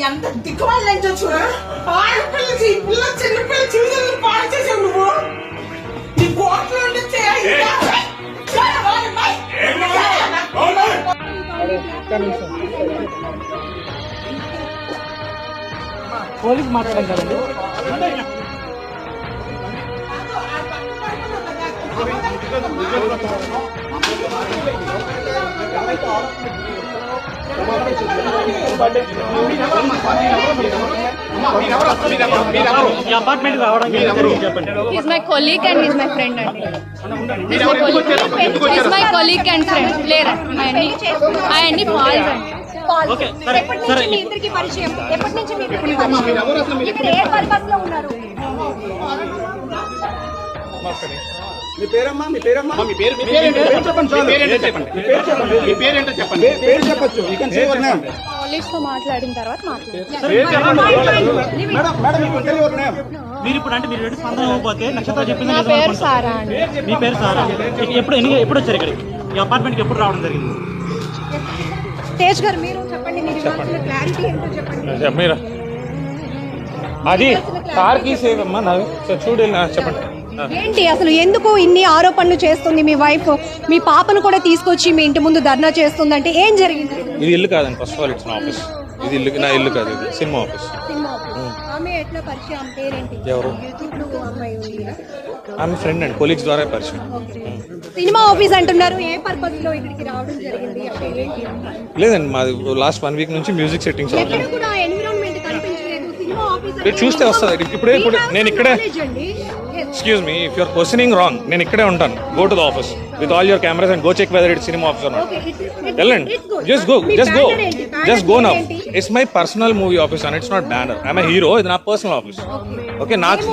ఎంత దిక్కుమాలి నుంచి చూడ ఆడపిల్లకి పిల్ల చిన్న పిల్ల చిన్న పాడు చేసావు నువ్వు. నీ కోట్లు పోలీస్ మాట్లాడడం కదండి ఈ అపార్ట్మెంట్ రావడానికి చెప్పండి He's my colleague and he's my friend అండి He's my colleague. He's my colleague and friend. లేరా అవన్నీ అవన్నీ ఫాల్స్ అండి ఓకే సరే ఎప్పటి సరే నుంచి మీ ఇద్దరికి పరిచయం ఎప్పటి నుంచి మీ ఇద్దరికి పరిచయం ఇప్పుడు ఏ పర్పస్ లో ఉన్నారు మీ పేరమ్మా మీ పేరమ్మా? మీ పేరు మీ పేరు చెప్పండి. మీ పేరు చెప్పండి. మీ పేరేంటో చెప్పండి. పేరు చెప్పొచ్చు. You can say your name పోలీస్తో మాట్లాడిన తర్వాత మాట్లాడతాం పేరు చెప్పండి. Madam madam you can tell your name మీరు ఇప్పుడు అంటే మీరు స్పందన ఇవ్వకపోతే నక్షత్ర చెప్పింది నా పేరు. సారా అండి. మీ పేరు సారా? ఎప్పుడు ఎన్ని ఎప్పుడు వచ్చారు ఇక్కడికి? ఈ అపార్ట్మెంట్కి ఎప్పుడు రావడం జరిగింది? తేజ్ గారు మీరు చెప్పండి మీరు ఇవ్వాల్సిన క్లారిటీ ఏంటో చెప్పండి. మీరు అది కార్కి సేవ్ అమ్మా నాది సో చూడు నా- చెప్పండి. ఏంటి అసలు ఎందుకు ఇన్ని ఆరోపణలు చేస్తుంది మీ వైఫ్? మీ పాపను కూడా తీసుకొచ్చి మీ ఇంటి ముందు ధర్నా చేస్తుందంటే ఏం జరిగింది? ఇది ఇల్లు కాదండి ఫస్ట్ ఆఫ్ ఆల్ ఇట్స్ నా ఆఫీస్ ఇది ఇల్లు నా ఇల్లు కాదు ఇది సినిమా ఆఫీస్ సినిమా ఆఫీస్. ఆమె ఎట్లా పరిచయం? ఆమె పేరేంటి? ఎవరు? అమ్మాయి ఉంది. ఆమె ఫ్రెండ్ అండి కొలీగ్స్ ద్వారా పరిచయం. సినిమా ఆఫీస్ అంటున్నారు ఏ పర్పస్లో ఇక్కడికి రావడం జరిగింది? అంటే లేదండి మాది లాస్ట్ వన్ వీక్ నుంచి మ్యూజిక్ సెట్టింగ్స్ అవుతుంది మీరు చూస్తే వస్తుంది. ఇప్పుడే- ఇప్పుడు నేను ఇక్కడే- excuse me if you're questioning wrong నేను ఇక్కడే ఉంటాను. Go to the office with all your cameras and go check whether it cinema office not వెళ్ళండి just go just go just go now it's my personal movie office and it's not banner I'm hero ఇది నా personal office okay నాకు